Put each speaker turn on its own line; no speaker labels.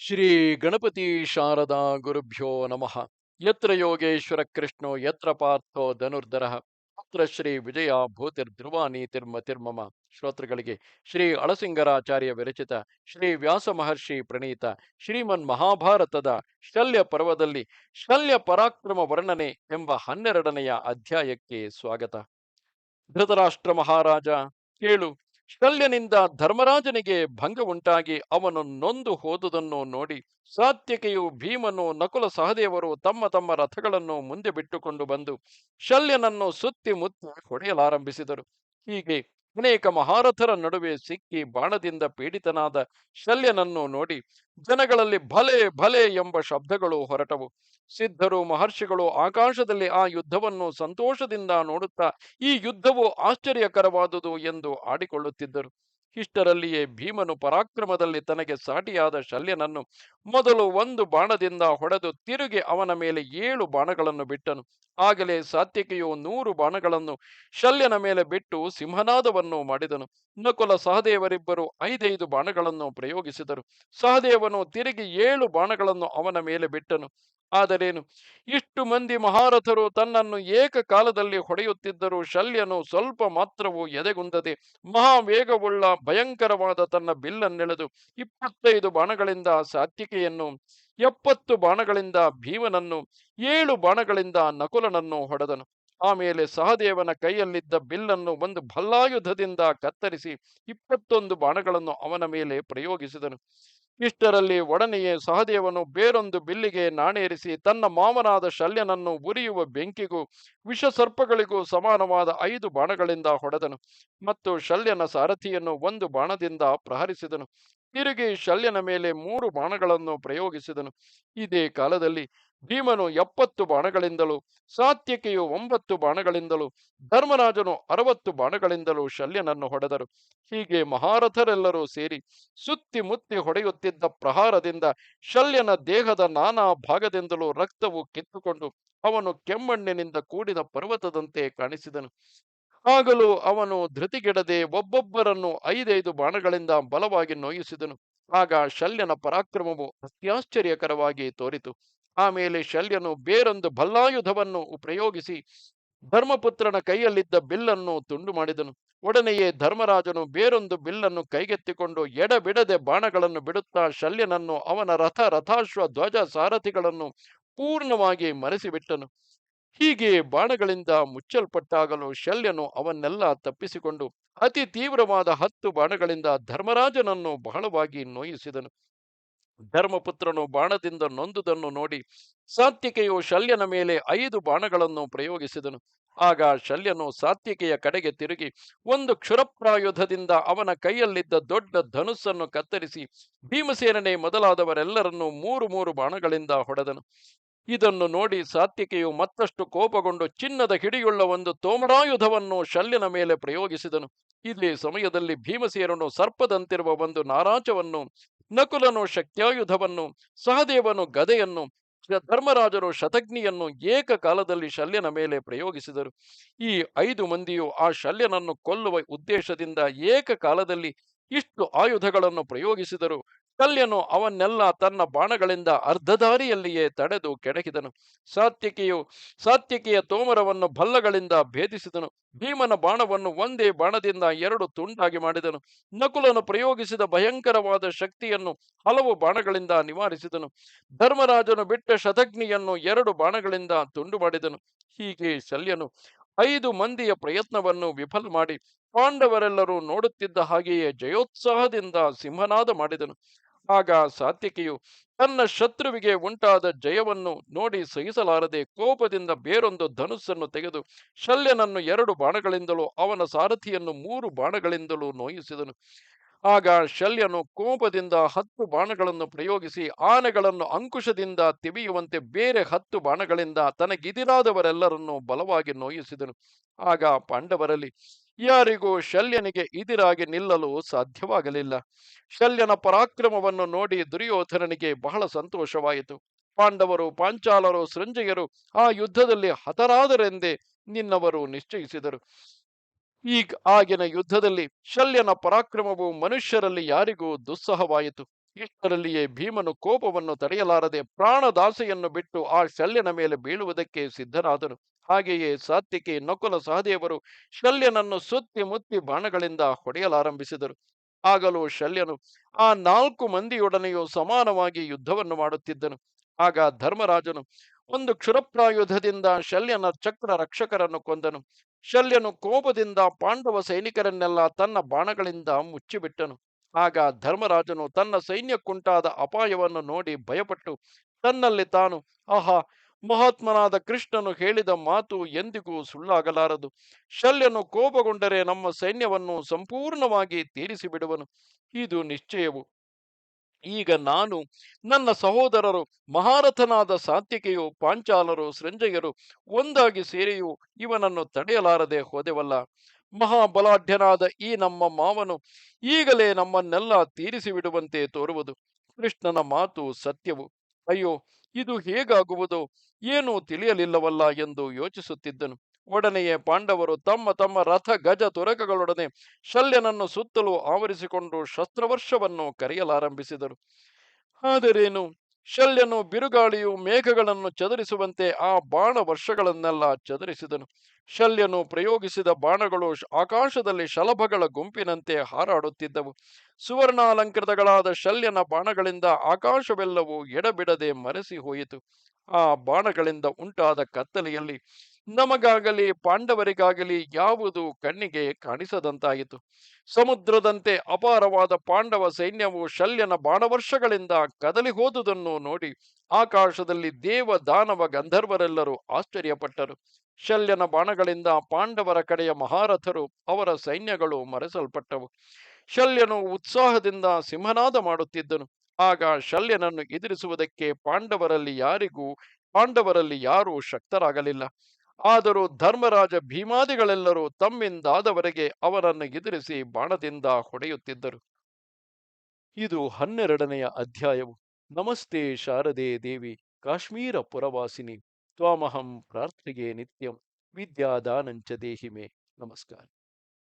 ಶ್ರೀ ಗಣಪತಿ ಶಾರದಾ ಗುರುಭ್ಯೋ ನಮಃ. ಯತ್ರ ಯೋಗೇಶ್ವರ ಕೃಷ್ಣೋ, ಯತ್ರ ಪಾರ್ಥೋ ಧನುರ್ಧರ. ಅತ್ರ ಶ್ರೀ ವಿಜಯ ಭೂತಿರ್ಧ್ರುವ ನೀತಿರ್ಮತಿರ್ಮಮ ಶ್ರೋತೃಗಳಿಗೆ ಶ್ರೀ ಅಳಸಿಂಗರಾಚಾರ್ಯ ವಿರಚಿತ ಶ್ರೀ ವ್ಯಾಸ ಮಹರ್ಷಿ ಪ್ರಣೀತ ಶ್ರೀಮನ್ ಮಹಾಭಾರತದ ಶಲ್ಯ ಪರ್ವದಲ್ಲಿ ಶಲ್ಯ ಪರಾಕ್ರಮ ವರ್ಣನೆ ಎಂಬ ಹನ್ನೆರಡನೆಯ ಅಧ್ಯಾಯಕ್ಕೆ ಸ್ವಾಗತ. ಧೃತರಾಷ್ಟ್ರ ಮಹಾರಾಜ, ಕೇಳು. ಶಲ್ಯನಿಂದ ಧರ್ಮರಾಜನಿಗೆ ಭಂಗ ಉಂಟಾಗಿ ಅವನು ನೊಂದು ಹೋದುದನ್ನು ನೋಡಿ ಸಾತ್ಯಕೆಯು ಭೀಮನು ನಕುಲ ಸಹದೇವರು ತಮ್ಮ ತಮ್ಮ ರಥಗಳನ್ನು ಮುಂದೆ ಬಿಟ್ಟುಕೊಂಡು ಬಂದು ಶಲ್ಯನನ್ನು ಸುತ್ತಿ ಮುತ್ತಿ ಹೊಡೆಯಲಾರಂಭಿಸಿದರು. ಹೀಗೆ ಅನೇಕ ಮಹಾರಥರ ನಡುವೆ ಸಿಕ್ಕಿ ಬಾಣದಿಂದ ಪೀಡಿತನಾದ ಶಲ್ಯನನ್ನು ನೋಡಿ ಜನಗಳಲ್ಲಿ ಭಲೆ ಭಲೆ ಎಂಬ ಶಬ್ದಗಳು ಹೊರಟವು. ಸಿದ್ಧರು, ಮಹರ್ಷಿಗಳು ಆಕಾಶದಲ್ಲಿ ಆ ಯುದ್ಧವನ್ನು ಸಂತೋಷದಿಂದ ನೋಡುತ್ತಾ ಈ ಯುದ್ಧವು ಆಶ್ಚರ್ಯಕರವಾದುದು ಎಂದು ಆಡಿಕೊಳ್ಳುತ್ತಿದ್ದರು. ಇಷ್ಟರಲ್ಲಿಯೇ ಭೀಮನು ಪರಾಕ್ರಮದಲ್ಲಿ ತನಗೆ ಸಾಟಿಯಾದ ಶಲ್ಯನನ್ನು ಮೊದಲು ಒಂದು ಬಾಣದಿಂದ ಹೊಡೆದು ತಿರುಗಿ ಅವನ ಮೇಲೆ ಏಳು ಬಾಣಗಳನ್ನು ಬಿಟ್ಟನು. ಆಗಲೇ ಸಾತ್ವಿಕೆಯು ನೂರು ಬಾಣಗಳನ್ನು ಶಲ್ಯನ ಮೇಲೆ ಬಿಟ್ಟು ಸಿಂಹನಾದವನ್ನು ಮಾಡಿದನು. ನಕುಲ ಸಹದೇವರಿಬ್ಬರು ಐದೈದು ಬಾಣಗಳನ್ನು ಪ್ರಯೋಗಿಸಿದರು. ಸಹದೇವನು ತಿರುಗಿ ಏಳು ಬಾಣಗಳನ್ನು ಅವನ ಮೇಲೆ ಬಿಟ್ಟನು. ಆದರೇನು? ಇಷ್ಟು ಮಂದಿ ಮಹಾರಥರು ತನ್ನನ್ನು ಏಕಕಾಲದಲ್ಲಿ ಹೊಡೆಯುತ್ತಿದ್ದರೂ ಶಲ್ಯನು ಸ್ವಲ್ಪ ಮಾತ್ರವೂ ಎದೆಗುಂದದೆ ಮಹಾವೇಗವುಳ್ಳ ಭಯಂಕರವಾದ ತನ್ನ ಬಿಲ್ಲನ್ನೆಳೆದು ಇಪ್ಪತ್ತೈದು ಬಾಣಗಳಿಂದ ಸಾತ್ವಿಕೆಯನ್ನು, ಎಪ್ಪತ್ತು ಬಾಣಗಳಿಂದ ಭೀಮನನ್ನು, ಏಳು ಬಾಣಗಳಿಂದ ನಕುಲನನ್ನು ಹೊಡೆದನು. ಆಮೇಲೆ ಸಹದೇವನ ಕೈಯಲ್ಲಿದ್ದ ಬಿಲ್ಲನ್ನು ಒಂದು ಭಲ್ಲಾಯುಧದಿಂದ ಕತ್ತರಿಸಿ ಇಪ್ಪತ್ತೊಂದು ಬಾಣಗಳನ್ನು ಅವನ ಮೇಲೆ ಪ್ರಯೋಗಿಸಿದನು. ಇಷ್ಟರಲ್ಲಿ ಒಡನೆಯೇ ಸಹದೇವನು ಬೇರೊಂದು ಬಿಲ್ಲಿಗೆ ನಾಣೇರಿಸಿ ತನ್ನ ಮಾವನಾದ ಶಲ್ಯನನ್ನು ಉರಿಯುವ ಬೆಂಕಿಗೂ ವಿಷಸರ್ಪಗಳಿಗೂ ಸಮಾನವಾದ ಐದು ಬಾಣಗಳಿಂದ ಹೊಡೆದನು. ಮತ್ತು ಶಲ್ಯನ ಸಾರಥಿಯನ್ನು ಒಂದು ಬಾಣದಿಂದ ಪ್ರಹರಿಸಿದನು. ತಿರುಗಿ ಶಲ್ಯನ ಮೇಲೆ ಮೂರು ಬಾಣಗಳನ್ನು ಪ್ರಯೋಗಿಸಿದನು. ಇದೇ ಕಾಲದಲ್ಲಿ ಭೀಮನು ಎಪ್ಪತ್ತು ಬಾಣಗಳಿಂದಲೂ, ಸಾತ್ಯಕೆಯು ಒಂಬತ್ತು ಬಾಣಗಳಿಂದಲೂ, ಧರ್ಮರಾಜನು ಅರವತ್ತು ಬಾಣಗಳಿಂದಲೂ ಶಲ್ಯನನ್ನು ಹೊಡೆದರು. ಹೀಗೆ ಮಹಾರಥರೆಲ್ಲರೂ ಸೇರಿ ಸುತ್ತಿ ಮುತ್ತಿ ಹೊಡೆಯುತ್ತಿದ್ದ ಪ್ರಹಾರದಿಂದ ಶಲ್ಯನ ದೇಹದ ನಾನಾ ಭಾಗದಿಂದಲೂ ರಕ್ತವು ಕಿತ್ತುಕೊಂಡು ಅವನು ಕೆಮ್ಮಣ್ಣಿನಿಂದ ಕೂಡಿದ ಪರ್ವತದಂತೆ ಕಾಣಿಸಿದನು. ಆಗಲೂ ಅವನು ಧೃತಿಗೆಡದೆ ಒಬ್ಬೊಬ್ಬರನ್ನು ಐದೈದು ಬಾಣಗಳಿಂದ ಬಲವಾಗಿ ನೋಯಿಸಿದನು. ಆಗ ಶಲ್ಯನ ಪರಾಕ್ರಮವು ಅತ್ಯಾಶ್ಚರ್ಯಕರವಾಗಿ ತೋರಿತು. ಆಮೇಲೆ ಶಲ್ಯನು ಬೇರೊಂದು ಭಲ್ಲಾಯುಧವನ್ನು ಪ್ರಯೋಗಿಸಿ ಧರ್ಮಪುತ್ರನ ಕೈಯಲ್ಲಿದ್ದ ಬಿಲ್ಲನ್ನು ತುಂಡು ಮಾಡಿದನು. ಒಡನೆಯೇ ಧರ್ಮರಾಜನು ಬೇರೊಂದು ಬಿಲ್ಲನ್ನು ಕೈಗೆತ್ತಿಕೊಂಡು ಎಡಬಿಡದೆ ಬಾಣಗಳನ್ನು ಬಿಡುತ್ತಾ ಶಲ್ಯನನ್ನು ಅವನ ರಥ ರಥಾಶ್ವ ಧ್ವಜ ಸಾರಥಿಗಳನ್ನು ಪೂರ್ಣವಾಗಿ ಮರೆಸಿಬಿಟ್ಟನು. ಹೀಗೆ ಬಾಣಗಳಿಂದ ಮುಚ್ಚಲ್ಪಟ್ಟಾಗಲೂ ಶಲ್ಯನು ಅವನ್ನೆಲ್ಲ ತಪ್ಪಿಸಿಕೊಂಡು ಅತಿ ತೀವ್ರವಾದ ಹತ್ತು ಬಾಣಗಳಿಂದ ಧರ್ಮರಾಜನನ್ನು ಬಹಳವಾಗಿ ನೋಯಿಸಿದನು. ಧರ್ಮಪುತ್ರನು ಬಾಣದಿಂದ ನೊಂದುದನ್ನು ನೋಡಿ ಸಾತ್ವಿಕೆಯು ಶಲ್ಯನ ಮೇಲೆ ಐದು ಬಾಣಗಳನ್ನು ಪ್ರಯೋಗಿಸಿದನು. ಆಗ ಶಲ್ಯನು ಸಾತ್ವಿಕೆಯ ಕಡೆಗೆ ತಿರುಗಿ ಒಂದು ಕ್ಷುರಪ್ರಾಯುಧದಿಂದ ಅವನ ಕೈಯಲ್ಲಿದ್ದ ದೊಡ್ಡ ಧನುಸ್ಸನ್ನು ಕತ್ತರಿಸಿ ಭೀಮಸೇನನೆ ಮೊದಲಾದವರೆಲ್ಲರನ್ನೂ ಮೂರು ಮೂರು ಬಾಣಗಳಿಂದ ಹೊಡೆದನು. ಇದನ್ನು ನೋಡಿ ಸಾತ್ವಿಕೆಯು ಮತ್ತಷ್ಟು ಕೋಪಗೊಂಡು ಚಿನ್ನದ ಹಿಡಿಯುಳ್ಳ ಒಂದು ತೋಮರಾಯುಧವನ್ನು ಶಲ್ಯನ ಮೇಲೆ ಪ್ರಯೋಗಿಸಿದನು. ಇಲ್ಲಿ ಸಮಯದಲ್ಲಿ ಭೀಮಸೇನನು ಸರ್ಪದಂತಿರುವ ಒಂದು ನಾರಾಚವನ್ನು ನಕುಲನು ಶಕ್ತ್ಯಾಯುಧವನ್ನು, ಸಹದೇವನು ಗದೆಯನ್ನು, ಧರ್ಮರಾಜರು ಶತಗ್ನಿಯನ್ನು ಏಕಕಾಲದಲ್ಲಿ ಶಲ್ಯನ ಮೇಲೆ ಪ್ರಯೋಗಿಸಿದರು. ಈ ಐದು ಮಂದಿಯು ಆ ಶಲ್ಯನನ್ನು ಕೊಲ್ಲುವ ಉದ್ದೇಶದಿಂದ ಏಕಕಾಲದಲ್ಲಿ ಇಷ್ಟು ಆಯುಧಗಳನ್ನು ಪ್ರಯೋಗಿಸಿದರು. ಶಲ್ಯನು ಅವನ್ನೆಲ್ಲ ತನ್ನ ಬಾಣಗಳಿಂದ ಅರ್ಧದಾರಿಯಲ್ಲಿಯೇ ತಡೆದು ಕೆಡಕಿದನು ಸಾತ್ಯಕಿಯು ಸಾತ್ಯಕಿಯ ತೋಮರವನ್ನು ಭಲ್ಲಗಳಿಂದ ಭೇದಿಸಿದನು. ಭೀಮನ ಬಾಣವನ್ನು ಒಂದೇ ಬಾಣದಿಂದ ಎರಡು ತುಂಡಾಗಿ ಮಾಡಿದನು. ನಕುಲನು ಪ್ರಯೋಗಿಸಿದ ಭಯಂಕರವಾದ ಶಕ್ತಿಯನ್ನು ಹಲವು ಬಾಣಗಳಿಂದ ನಿವಾರಿಸಿದನು. ಧರ್ಮರಾಜನು ಬಿಟ್ಟ ಶತಗ್ನಿಯನ್ನು ಎರಡು ಬಾಣಗಳಿಂದ ತುಂಡು ಮಾಡಿದನು. ಹೀಗೆ ಶಲ್ಯನು ಐದು ಮಂದಿಯ ಪ್ರಯತ್ನವನ್ನು ವಿಫಲ ಮಾಡಿ ಪಾಂಡವರೆಲ್ಲರೂ ನೋಡುತ್ತಿದ್ದ ಹಾಗೆಯೇ ಜಯೋತ್ಸಾಹದಿಂದ ಸಿಂಹನಾದ ಮಾಡಿದನು. ಆಗ ಸಾತ್ವಿಕೆಯು ತನ್ನ ಶತ್ರುವಿಗೆ ಉಂಟಾದ ಜಯವನ್ನು ನೋಡಿ ಸಹಿಸಲಾರದೆ ಕೋಪದಿಂದ ಬೇರೊಂದು ಧನುಸ್ಸನ್ನು ತೆಗೆದು ಶಲ್ಯನನ್ನು ಎರಡು ಬಾಣಗಳಿಂದಲೂ, ಅವನ ಸಾರಥಿಯನ್ನು ಮೂರು ಬಾಣಗಳಿಂದಲೂ ನೋಯಿಸಿದನು. ಆಗ ಶಲ್ಯನು ಕೋಪದಿಂದ ಹತ್ತು ಬಾಣಗಳನ್ನು ಪ್ರಯೋಗಿಸಿ ಆನೆಗಳನ್ನು ಅಂಕುಶದಿಂದ ತಿವಿಯುವಂತೆ ಬೇರೆ ಹತ್ತು ಬಾಣಗಳಿಂದ ತನಗಿದಿರಾದವರೆಲ್ಲರನ್ನು ಬಲವಾಗಿ ನೋಯಿಸಿದನು. ಆಗ ಪಾಂಡವರಲ್ಲಿ ಯಾರಿಗೂ ಶಲ್ಯನಿಗೆ ಇದಿರಾಗಿ ನಿಲ್ಲಲು ಸಾಧ್ಯವಾಗಲಿಲ್ಲ. ಶಲ್ಯನ ಪರಾಕ್ರಮವನ್ನು ನೋಡಿ ದುರ್ಯೋಧನನಿಗೆ ಬಹಳ ಸಂತೋಷವಾಯಿತು. ಪಾಂಡವರು, ಪಾಂಚಾಲರು, ಸೃಂಜಯರು ಆ ಯುದ್ಧದಲ್ಲಿ ಹತರಾದರೆಂದೇ ನಿನ್ನವರು ನಿಶ್ಚಯಿಸಿದರು. ಈ ಆಗಿನ ಯುದ್ಧದಲ್ಲಿ ಶಲ್ಯನ ಪರಾಕ್ರಮವು ಮನುಷ್ಯರಲ್ಲಿ ಯಾರಿಗೂ ದುಸ್ಸಹವಾಯಿತು. ಇಷ್ಟರಲ್ಲಿಯೇ ಭೀಮನು ಕೋಪವನ್ನು ತಡೆಯಲಾರದೆ ಪ್ರಾಣದಾಸೆಯನ್ನು ಬಿಟ್ಟು ಆ ಶಲ್ಯನ ಮೇಲೆ ಬೀಳುವುದಕ್ಕೆ ಸಿದ್ಧನಾದನು. ಹಾಗೆಯೇ ಸಾತ್ವಿಕಿ ನಕುಲ ಸಹದೇವರು ಶಲ್ಯನನ್ನು ಸುತ್ತಿ ಮುತ್ತಿ ಬಾಣಗಳಿಂದ ಹೊಡೆಯಲಾರಂಭಿಸಿದರು. ಆಗಲೂ ಶಲ್ಯನು ಆ ನಾಲ್ಕು ಮಂದಿಯೊಡನೆಯೂ ಸಮಾನವಾಗಿ ಯುದ್ಧವನ್ನು ಮಾಡುತ್ತಿದ್ದನು. ಆಗ ಧರ್ಮರಾಜನು ಒಂದು ಕ್ಷುರಪ್ರಾಯುಧದಿಂದ ಶಲ್ಯನ ಚಕ್ರ ರಕ್ಷಕರನ್ನು ಕೊಂದನು. ಶಲ್ಯನು ಕೋಪದಿಂದ ಪಾಂಡವ ಸೈನಿಕರನ್ನೆಲ್ಲ ತನ್ನ ಬಾಣಗಳಿಂದ ಮುಚ್ಚಿಬಿಟ್ಟನು. ಆಗ ಧರ್ಮರಾಜನು ತನ್ನ ಸೈನ್ಯಕ್ಕುಂಟಾದ ಅಪಾಯವನ್ನು ನೋಡಿ ಭಯಪಟ್ಟು ತನ್ನಲ್ಲಿ ತಾನು, ಆಹಾ ಮಹಾತ್ಮನಾದ ಕೃಷ್ಣನು ಹೇಳಿದ ಮಾತು ಎಂದಿಗೂ ಸುಳ್ಳಾಗಲಾರದು. ಶಲ್ಯನು ಕೋಪಗೊಂಡರೆ ನಮ್ಮ ಸೈನ್ಯವನ್ನು ಸಂಪೂರ್ಣವಾಗಿ ತೀರಿಸಿ ಬಿಡುವನು ಇದು ನಿಶ್ಚಯವು. ಈಗ ನಾನು, ನನ್ನ ಸಹೋದರರು, ಮಹಾರಥನಾದ ಸಾತ್ವಿಕೆಯು, ಪಾಂಚಾಲರು, ಸೃಂಜಯರು ಒಂದಾಗಿ ಸೇರಿಯೂ, ಇವನನ್ನು ತಡೆಯಲಾರದೆ ಹೋದೆವಲ್ಲ. ಮಹಾಬಲಾಢ್ಯನಾದ ಈ ನಮ್ಮ ಮಾವನು ಈಗಲೇ ನಮ್ಮನ್ನೆಲ್ಲ ತೀರಿಸಿಬಿಡುವಂತೆ ತೋರುವುದು. ಕೃಷ್ಣನ ಮಾತು ಸತ್ಯವು. ಅಯ್ಯೋ, ಇದು ಹೇಗಾಗುವುದು? ಏನೂ ತಿಳಿಯಲಿಲ್ಲವಲ್ಲ ಎಂದು ಯೋಚಿಸುತ್ತಿದ್ದನು. ಒಡನೆಯೇ ಪಾಂಡವರು ತಮ್ಮ ತಮ್ಮ ರಥ ಗಜ ತುರಕಗಳೊಡನೆ ಶಲ್ಯನನ್ನು ಸುತ್ತಲೂ ಆವರಿಸಿಕೊಂಡು ಶಸ್ತ್ರವರ್ಷವನ್ನು ಕರೆಯಲಾರಂಭಿಸಿದರು. ಆದರೇನು? ಶಲ್ಯನು, ಬಿರುಗಾಳಿಯು ಮೇಘಗಳನ್ನು ಚದರಿಸುವಂತೆ ಆ ಬಾಣ ವರ್ಷಗಳನ್ನೆಲ್ಲ ಚದರಿಸಿದನು. ಶಲ್ಯನು ಪ್ರಯೋಗಿಸಿದ ಬಾಣಗಳು ಆಕಾಶದಲ್ಲಿ ಶಲಭಗಳ ಗುಂಪಿನಂತೆ ಹಾರಾಡುತ್ತಿದ್ದವು. ಸುವರ್ಣಾಲಂಕೃತಗಳಾದ ಶಲ್ಯನ ಬಾಣಗಳಿಂದ ಆಕಾಶವೆಲ್ಲವೂ ಎಡಬಿಡದೆ ಮರೆಸಿ ಹೋಯಿತು ಆ ಬಾಣಗಳಿಂದ ಉಂಟಾದ ಕತ್ತಲೆಯಲ್ಲಿ ನಮಗಾಗಲಿ, ಪಾಂಡವರಿಗಾಗಲಿ ಯಾವುದು ಕಣ್ಣಿಗೆ ಕಾಣಿಸದಂತಾಯಿತು. ಸಮುದ್ರದಂತೆ ಅಪಾರವಾದ ಪಾಂಡವ ಸೈನ್ಯವು ಶಲ್ಯನ ಬಾಣವರ್ಷಗಳಿಂದ ಕದಲಿ ಹೋದುದನ್ನು ನೋಡಿ ಆಕಾಶದಲ್ಲಿ ದೇವ ದಾನವ ಗಂಧರ್ವರೆಲ್ಲರೂ ಆಶ್ಚರ್ಯಪಟ್ಟರು. ಶಲ್ಯನ ಬಾಣಗಳಿಂದ ಪಾಂಡವರ ಕಡೆಯ ಮಹಾರಥರು ಅವರ ಸೈನ್ಯಗಳು ಮರೆಸಲ್ಪಟ್ಟವು. ಶಲ್ಯನು ಉತ್ಸಾಹದಿಂದ ಸಿಂಹನಾದ ಮಾಡುತ್ತಿದ್ದನು. ಆಗ ಶಲ್ಯನನ್ನು ಎದುರಿಸುವುದಕ್ಕೆ ಪಾಂಡವರಲ್ಲಿ ಯಾರಿಗೂ, ಪಾಂಡವರಲ್ಲಿ ಯಾರೂ ಶಕ್ತರಾಗಲಿಲ್ಲ. ಆದರೂ ಧರ್ಮರಾಜ ಭೀಮಾದಿಗಳೆಲ್ಲರೂ ತಮ್ಮಿಂದಾದವರೆಗೆ ಅವರನ್ನು ಎದುರಿಸಿ ಬಾಣದಿಂದ ಹೊಡೆಯುತ್ತಿದ್ದರು. ಇದು ಹನ್ನೆರಡನೆಯ ಅಧ್ಯಾಯವು. ನಮಸ್ತೆ ಶಾರದೆ ದೇವಿ, ಕಾಶ್ಮೀರ ಪುರವಾಸಿನಿ, ತ್ವಾಮಹಂ ಪ್ರಾರ್ಥಿಗೆ ನಿತ್ಯಂ, ವಿದ್ಯಾದಾನಂಚ ದೇಹಿಮೆ. ನಮಸ್ಕಾರ.